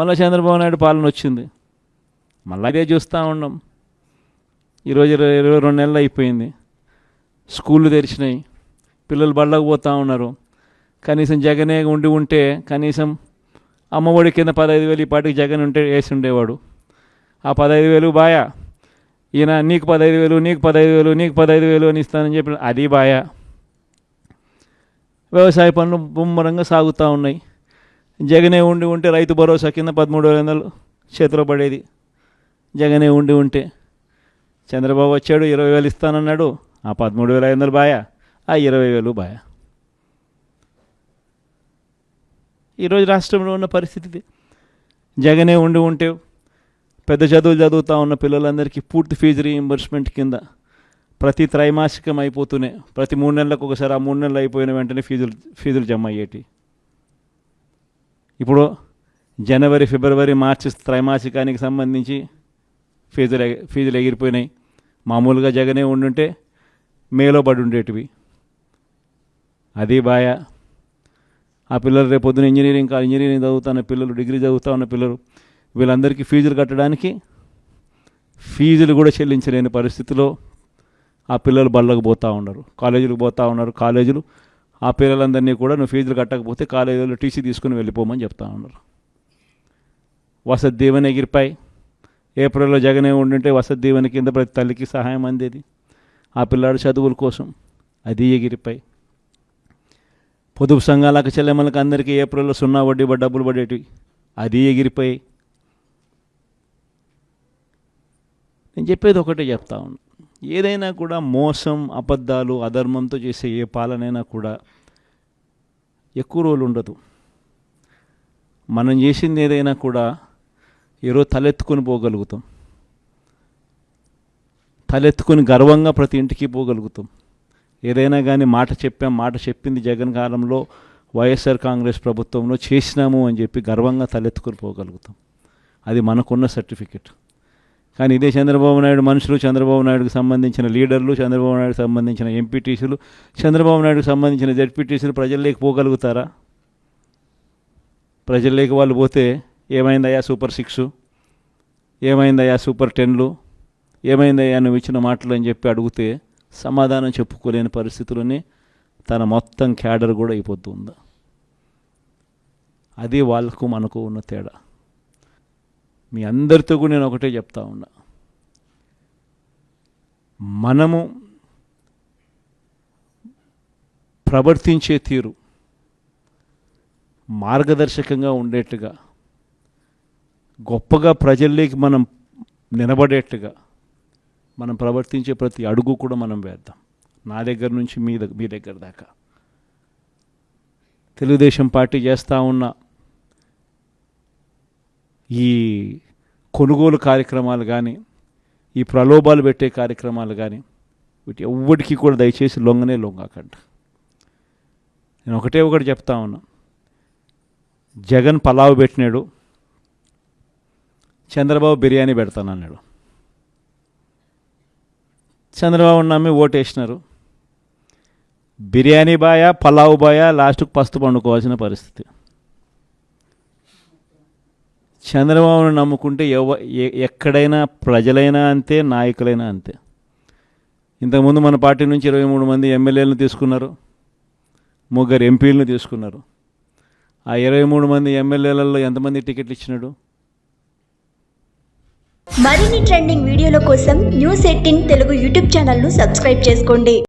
మళ్ళీ చంద్రబాబు నాయుడు పాలన వచ్చింది. మళ్ళీ అదే చూస్తూ ఉన్నాం ఈరోజు ఇరవై ఇరవై రెండు నెలలు అయిపోయింది. స్కూళ్ళు తెరిచినాయి. పిల్లలు బళ్ళకు పోతూ ఉన్నారు. కనీసం జగనే ఉండి ఉంటే కనీసం అమ్మఒడి కింద పదహైదు వేలు ఈ పాటికి జగన్ ఉంటే వేసి ఉండేవాడు. ఆ పదహైదు వేలు బాయా. ఈయన నీకు పదహైదు వేలు నీకు పదహైదు వేలు నీకు పదహైదు వేలు అని ఇస్తానని చెప్పి అది బాయా. వ్యవసాయ పనులు ముమ్మరంగా సాగుతూ ఉన్నాయి. జగనే ఉండి ఉంటే రైతు భరోసా కింద పదమూడు వేల వందలు చేతిలో పడేది. జగనే ఉండి ఉంటే చంద్రబాబు వచ్చాడు ఇరవై వేలు ఇస్తానన్నాడు. ఆ పదమూడు వేల ఐదు వందలు బాయా? ఆ ఇరవై వేలు బాయా? ఈరోజు రాష్ట్రంలో ఉన్న పరిస్థితి జగనే ఉండి ఉంటే పెద్ద చదువులు చదువుతూ ఉన్న పిల్లలందరికీ పూర్తి ఫీజు రీఎంబర్స్మెంట్ కింద ప్రతి త్రైమాసికం అయిపోతూనే ప్రతి మూడు నెలలకు ఒకసారి ఆ మూడు నెలలు అయిపోయిన వెంటనే ఫీజులు ఫీజులు జమ అయ్యేటి. ఇప్పుడు జనవరి ఫిబ్రవరి మార్చి త్రైమాసికానికి సంబంధించి ఫీజులు ఫీజులు ఎగిరిపోయినాయి. మామూలుగా జగనే ఉండుంటే మేలో పడి ఉండేటివి అది బాయ. ఆ పిల్లలు రేపు పొద్దున ఇంజనీరింగ్ కా- ఇంజనీరింగ్ చదువుతున్న పిల్లలు డిగ్రీ చదువుతా ఉన్న పిల్లలు వీళ్ళందరికీ ఫీజులు కట్టడానికి ఫీజులు కూడా చెల్లించలేని పరిస్థితిలో ఆ పిల్లలు బళ్ళకు పోతూ ఉన్నారు. కాలేజీలకు పోతూ ఉన్నారు. కాలేజీలు ఆ పిల్లలందరినీ కూడా నువ్వు ఫీజులు కట్టకపోతే కాలేజీలో టీసీ తీసుకుని వెళ్ళిపోమని చెప్తా ఉన్నారు. వసతి దీవెన ఎగిరిపాయి. ఏప్రిల్లో జగనే ఉండింటే వసతి దీవెన కింద ప్రతి తల్లికి సహాయం అందేది. ఆ పిల్లాడు చదువుల కోసం. అది ఎగిరిపై పొదుపు సంఘాలకు చెల్లెమ్మలకు అందరికీ ఏప్రిల్లో సున్నా వడ్డీ డబ్బులు పడేటివి. అది ఎగిరిపోయి. నేను చెప్పేది ఒకటే చెప్తా ఉన్నా. ఏదైనా కూడా మోసం అబద్ధాలు అధర్మంతో చేసే ఏ పాలనైనా కూడా ఎక్కువ రోజులు ఉండదు. మనం చేసింది ఏదైనా కూడా ఈరోజు తలెత్తుకొని పోగలుగుతాం. తలెత్తుకొని గర్వంగా ప్రతి ఇంటికి పోగలుగుతాం. ఏదైనా కానీ మాట చెప్పాం మాట చెప్పింది జగన్ కాలంలో వైఎస్ఆర్ కాంగ్రెస్ ప్రభుత్వంలో చేసినాము అని చెప్పి గర్వంగా తలెత్తుకొని పోగలుగుతాం. అది మనకున్న సర్టిఫికెట్. కానీ ఇదే చంద్రబాబు నాయుడు మనుషులు చంద్రబాబు నాయుడుకు సంబంధించిన లీడర్లు చంద్రబాబు నాయుడుకు సంబంధించిన ఎంపీటీసీలు చంద్రబాబు నాయుడుకు సంబంధించిన జడ్పీటీసీలు ప్రజల్లోకి పోగలుగుతారా? ప్రజల్లోకి వాళ్ళు పోతే ఏమైందయ్యా సూపర్ సిక్స్? ఏమైందయ్యా సూపర్ టెన్లు? ఏమైందయ్యా నువ్వు ఇచ్చిన మాటలు అని చెప్పి అడిగితే సమాధానం చెప్పుకోలేని పరిస్థితుల్లోనే తన మొత్తం క్యాడర్ కూడా అయిపోతుంది. అది వాళ్ళకు మనకు ఉన్న తేడా. మీ అందరితో కూడా నేను ఒకటే చెప్తా ఉన్నా. మనము ప్రవర్తించే తీరు మార్గదర్శకంగా ఉండేట్టుగా గొప్పగా ప్రజల్లోకి మనం నిలబడేట్టుగా మనం ప్రవర్తించే ప్రతి అడుగు కూడా మనం వేద్దాం. నా దగ్గర నుంచి మీ దగ్గర మీ దగ్గర దాకా. తెలుగుదేశం పార్టీ చేస్తూ ఉన్న ఈ కొనుగోలు కార్యక్రమాలు కానీ ఈ ప్రలోభాలు పెట్టే కార్యక్రమాలు కానీ వీటి ఎవ్వడికి కూడా దయచేసి లొంగనే లొంగకండి. నేను ఒకటే ఒకటి చెప్తా ఉన్నా. జగన్ పలావ్ పెట్టినాడు. చంద్రబాబు బిర్యానీ పెడతానన్నాడు. చంద్రబాబు నమ్మి ఓటేసినారు. బిర్యానీ బాయా పలావ్ బాయా లాస్ట్కు పస్తు పండుకోవాల్సిన పరిస్థితి. చంద్రబాబును నమ్ముకుంటే ఎవ ఎ- ఎక్కడైనా ప్రజలైనా అంతే నాయకులైనా అంతే. ఇంతకుముందు మన పార్టీ నుంచి ఇరవై మూడు మంది ఎమ్మెల్యేలను తీసుకున్నారు ముగ్గురు ఎంపీలను తీసుకున్నారు. ఆ ఇరవై మూడు మంది ఎమ్మెల్యేలలో ఎంతమంది టికెట్లు ఇచ్చినాడు? మరిన్ని ట్రెండింగ్ వీడియోల కోసం న్యూస్ ఎయిటీన్ తెలుగు యూట్యూబ్ ఛానల్ను సబ్స్క్రైబ్ చేసుకోండి.